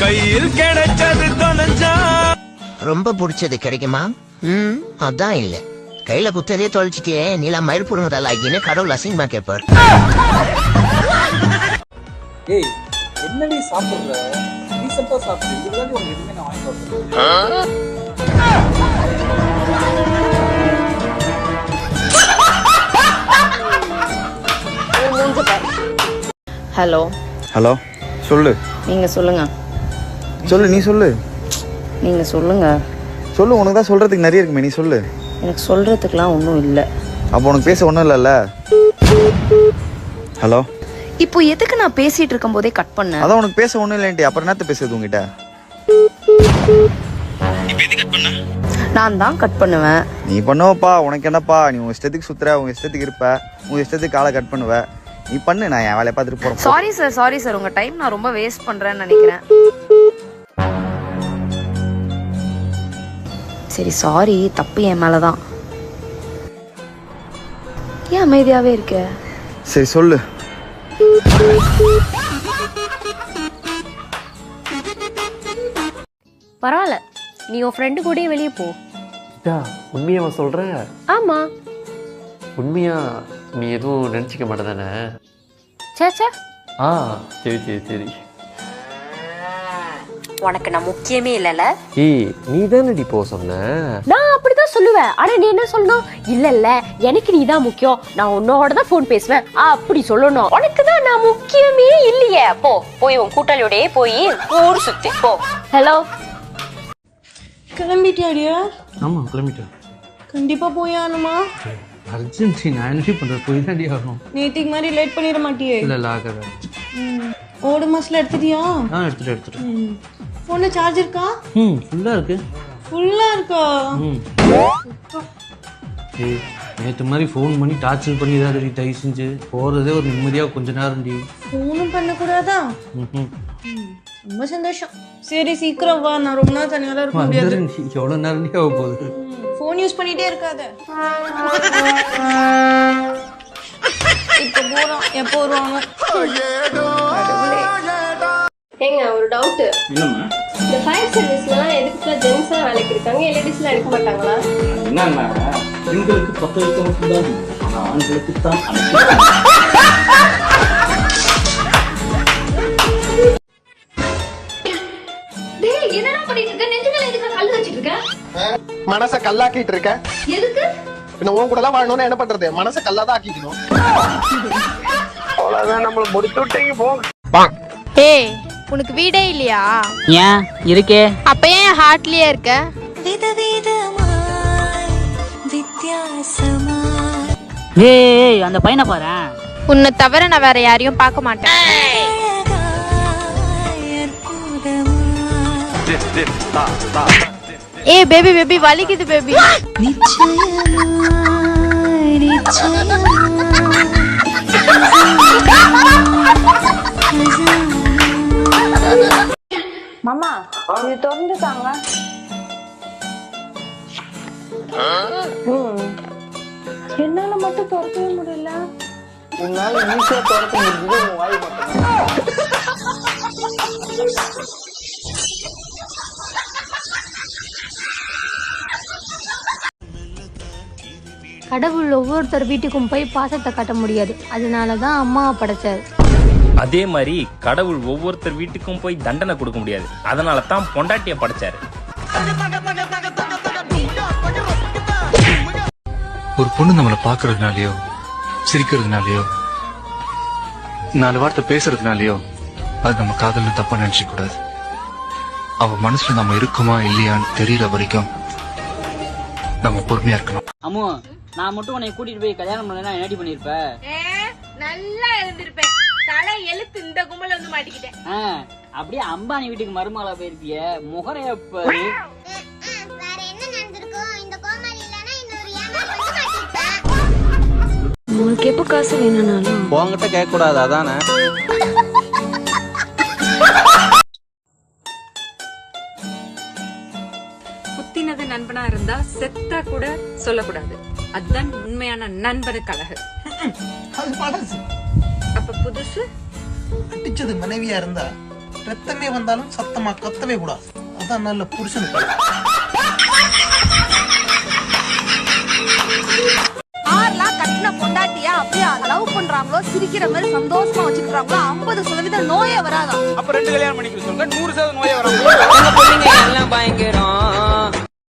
கையில் கிடைச்சது தொலைஞ்சா? ரொம்ப பிடிச்சது கிடைக்குமா? ம். அதான் இல்ல. கையில குத்ததே தொலைச்சிட்டே நீலா மயிர்புறங்கதலாகின்னு கடவுள் அசிங்கமா கேட்பார் ஏய் என்னடி சாப்பிடுற? ரீசெண்டா சாப்பிடு. இதுதான் உங்க எதுவுமே நான் வாங்கி கொடுத்தேன். ஹலோ. ஹலோ. சொல்லு. நீங்கள் சொல்லுங்க. சொல்லு நீ சொல்லு. நீங்கள் சொல்லுங்க. சொல்லு உனக்கு தான் சொல்றதுக்கு நிறைய இருக்குமே நீ சொல்லு. எனக்கு சொல்கிறதுக்கெலாம் ஒன்றும் இல்லை. அப்போ உனக்கு பேச ஒன்றும் இல்லைல்ல? ஹலோ இப்போ எதுக்கு நான் பேசிட்டு இருக்கும் போதே கட் பண்ணேன் அதான் உனக்கு பேச ஒன்றும் இல்லைன்ட்டு அப்புறம் என்னத்த பேசுறது உங்ககிட்ட நான் தான் கட் பண்ணுவேன். நீ பண்ணுவப்பா உனக்கு என்னப்பா? நீ உங்க இஷ்டத்துக்கு சுத்துற உங்க இஷ்டத்துக்கு இருப்ப. உங்க இஷ்டத்துக்கு காலை கட் பண்ணுவ. நீ பண்ணு நான் என் வேலையை பார்த்துட்டு போறேன். சாரி சார் சாரி சார் உங்கள் டைம் நான் ரொம்ப வேஸ்ட் பண்ணுறேன்னு நினைக்கிறேன். சரி சாரி தப்பு என் மேலே தான் ஏன் அமைதியாகவே இருக்க? சரி சொல்லு. பரவாயில்ல நீ உன் ஃப்ரெண்டு கூடயே வெளியே போ. இதா உண்மையாவா சொல்ற? ஆமா. உண்மையா நீ எதுவும் நினச்சிக்க மாட்டேதானே? சேச்சா ஆ சரி சரி சரி. உனக்கு நான் முக்கியமே இல்லைல்ல ஏய் நீ தானடி போ சொன்ன. நான் அப்படிதான் சொல்லுவேன். ஆனா நீ என்ன சொல்லணும்? இல்ல இல்ல எனக்கு நீ தான் முக்கியம். நான் உன்னோட தான் ஃபோன் பேசுவேன். அப்படி சொல்லணும். உனக்கு தான் நான் முக்கியமே இல்லையே. போ போய் உன் கூட்டாளியோடயே போய் ஊர் சுத்தி போ. ஹலோ கிளம்பிட்டியாடியா? ஆமாம் கிளம்பிட்டேன். கண்டிப்பா போய் ஆகணுமா? அர்ஜென்ட் நான் என்ன பண்ணுறது போய் தாண்டி ஆகணும். நேத்திக்கு மாதிரி லேட் பண்ணிட மாட்டியே. இல்லை இல்லை ஆகாத. ஓடு மாசல எடுத்துட்டியா? ஆ எடுத்துட்டு எடுத்துட்டு போன சார்ஜ் இருக்கா? ம் ஃபுல்லாக இருக்கு. ஃபுல்லா இருக்கா? ம் ஏய் நேற்று மாதிரி ஃபோன் பண்ணி டார்ச்சர் பண்ணி ஏதாவது தயவு செஞ்சு. போகிறதே ஒரு நிம்மதியாக கொஞ்ச நேரம் டி. ஃபோனும் பண்ணக்கூடாதா? ம் ரொம்ப சந்தோஷம். சரி சீக்கிரம் வா. நான் ரொம்ப நாள் தனியால இருக்க முடியாது. எவ்வளோ நேரம் டி ஆக போகுது? ஃபோன் யூஸ் பண்ணிட்டே இருக்காத. இப்ப போறோம் எப்போ வருவாங்க ஏங்க ஒரு டவுட் இந்த ஃபயர் சர்வீஸ்லாம் எதுக்கு ஜென்ஸ் தான் வேலைக்கு இருக்காங்க? லேடிஸ்லாம் எடுக்க மாட்டாங்களா? என்னன்னா பெண்களுக்கு பத்து வைக்க மட்டும்தான் ஆனா ஆண்களுக்கு தான். டேய் என்னடா பண்ணிட்டு இருக்க? நெஞ்சு மேல எதுக்கு கல்லு வச்சிட்டு இருக்க? மனச கல்லாக்கிட்டு இருக்க. எதுக்கு? பின்ன உன் கூட எல்லாம் வாழணும்னா என்ன பண்றது? மனச கல்லாதான் ஆக்கிக்கணும். அவ்வளவுதான் நம்மள முடிச்சு விட்டீங்க போ. ஏய் உனக்கு வீடே இல்லையா? ஏன்? இருக்கே. அப்ப ஏன் ஹார்ட்லயே இருக்க? ஏய் அந்த பையனை பாரு. உன்னை தவிர நான் வேற யாரையும் பார்க்க மாட்டேன். ஏ பேபி பேபி வலிக்குது பேபி மாமா இது திறந்துட்டாங்க. என்னால மட்டும் திறக்கவே முடியல. உன்னால ஈஸியா திறக்க உன் வாய் மட்டும் கடவுள் ஒவ்வொருத்தர் வீட்டுக்கும் போய் பாசத்தை காட்ட முடியாது. அதனால தான் அம்மாவை படைச்சாரு. அதே மாதிரி கடவுள் ஒவ்வொருத்தர் வீட்டுக்கும் போய் தண்டனை கொடுக்க முடியாது. அதனால தான் பொண்டாட்டிய படைச்சாரு. ஒரு பொண்ணு நம்மளை பார்க்கறதுனாலயோ சிரிக்கிறதுனாலயோ நாலு வார்த்தை பேசுறதுனாலயோ அது நம்ம காதல்னு தப்பா நினைச்சுக்க கூடாது. அவ மனசுல நம்ம இருக்குமா இல்லையான்னு தெரியற வரைக்கும் நம்ம பொறுமையா இருக்கணும். அம்மு நான் மட்டும் உன்னை கூட்டிட்டு போய் கல்யாணம் பண்ணா என்னடி பண்ணிருப்ப? நல்லா இருந்திருப்பேன் தலை எழுத்து இந்த கும்பல வந்து மாட்டிக்கிட்டேன். அப்படியே அம்பானி வீட்டுக்கு மருமகளா போயிருப்பிய. முகரைய பாரு உனக்கு எப்போ காசு வேணும்னாலும்? உங்ககிட்ட கேட்க கூடாது அதானே? குத்தினது நண்பனா இருந்தா செத்தா கூட சொல்லக்கூடாது. அதுதான் உண்மையான நண்பனுக்கு அழகு. புதுசு? அடிச்சது மனைவியா இருந்தா ரத்தமே வந்தாலும் சத்தமா கத்தவே கூடாது. அதான் நல்ல புருஷனுக்கு ஆறுலாம் கட்டின பொண்டாட்டியா அப்படியே லவ் பண்றாங்களோ சிரிக்கிற மாதிரி சந்தோஷமா வச்சுக்கிறாங்களோ ஐம்பது சதவீதம் நோயே வராதான் அப்ப ரெண்டு கல்யாணம் பண்ணிக்க சொல்லுங்க நூறு சதவீதம் நோயே பொண்ணுங்க எல்லாம் பயங்கரம்.